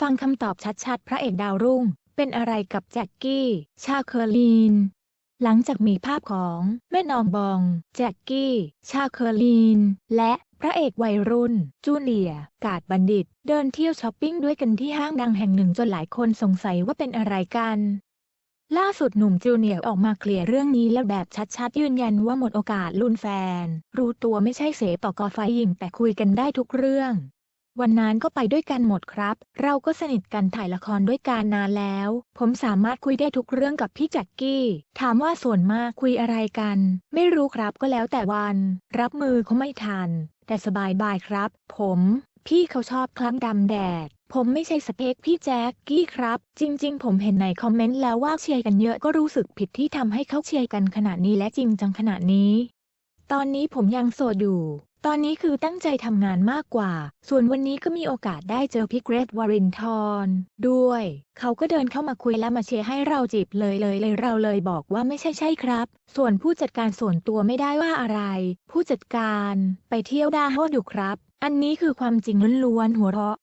ฟังคำตอบชัดๆ พระเอกดาวรุ่ง เป็นอะไรกับแจ็คกี้ ชาเคอร์ลีน หลังจากมีภาพของแม่นองบอง แจ็คกี้ ชาเคอร์ลีน และพระเอกวัยรุ่น จูเลีย กาดบัณฑิต เดินเที่ยวช้อปปิ้งด้วยกันที่ห้างดังแห่งหนึ่งจนหลายคนสงสัยว่าเป็นอะไรกัน ล่าสุดหนุ่มจูเนียร์ออกมาเคลียร์เรื่องนี้แล้วแบบชัดๆ ยืนยันว่าหมดโอกาสลุ่นแฟน รู้ตัวไม่ใช่เสปอกอไฟยิงแต่คุยกันได้ทุกเรื่อง วันนั้นก็ไปด้วยกันหมดครับ เราก็สนิทกันถ่ายละครด้วยกันนานแล้ว ผมสามารถคุยได้ทุกเรื่องกับพี่แจ็คกี้ ถามว่าส่วนมากคุยอะไรกัน ไม่รู้ครับก็แล้วแต่วัน รับมือเขาไม่ทัน แต่สบายบายครับ ผม พี่เขาชอบคล้ำดำแดด ผมไม่ใช่สเปคพี่แจ็คกี้ครับ จริง ๆ ผมเห็นในคอมเมนต์แล้วว่าเชียร์กันเยอะก็รู้สึกผิดที่ทำให้เขาเชียร์กันขนาดนี้และจริงจังขนาดนี้ ตอนนี้ผมยังโสดอยู่ ตอนนี้คือตั้งใจทำงานมากกว่า ส่วนวันนี้ก็มีโอกาสได้เจอพี่เกรทวารินทร์ด้วย เขาก็เดินเข้ามาคุยและมาเชียร์ให้เราจีบเลยเลยเลยเราเลยบอกว่าไม่ใช่ใช่ครับ ส่วนผู้จัดการส่วนตัวไม่ได้ว่าอะไร ผู้จัดการไปเที่ยวดาโฮดอยู่ครับ อันนี้คือความจริงล้วนๆหัวเราะ